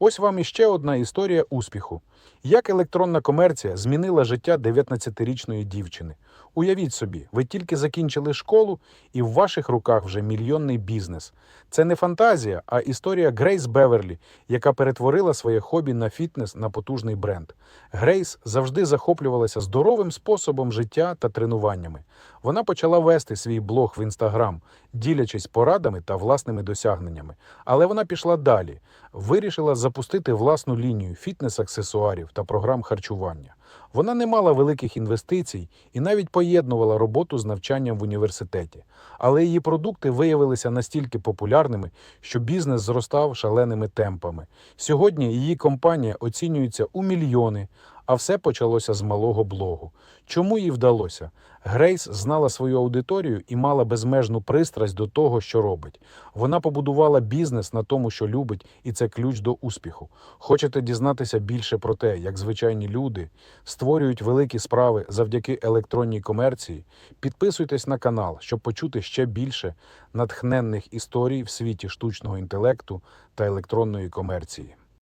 Ось вам іще одна історія успіху. Як електронна комерція змінила життя 19-річної дівчини. Уявіть собі, ви тільки закінчили школу, і в ваших руках вже мільйонний бізнес. Це не фантазія, а історія Грейс Беверлі, яка перетворила своє хобі на фітнес на потужний бренд. Грейс завжди захоплювалася здоровим способом життя та тренуваннями. Вона почала вести свій блог в інстаграм, ділячись порадами та власними досягненнями. Але вона пішла далі, вирішила запустити власну лінію фітнес-аксесуарів та програм харчування. Вона не мала великих інвестицій і навіть поєднувала роботу з навчанням в університеті. Але її продукти виявилися настільки популярними, що бізнес зростав шаленими темпами. Сьогодні її компанія оцінюється у мільйони, а все почалося з малого блогу. Чому їй вдалося? Грейс знала свою аудиторію і мала безмежну пристрасть до того, що робить. Вона побудувала бізнес на тому, що любить, і це ключ до успіху. Хочете дізнатися більше про те, як звичайні люди створюють великі справи завдяки електронній комерції? Підписуйтесь на канал, щоб почути ще більше натхненних історій в світі штучного інтелекту та електронної комерції.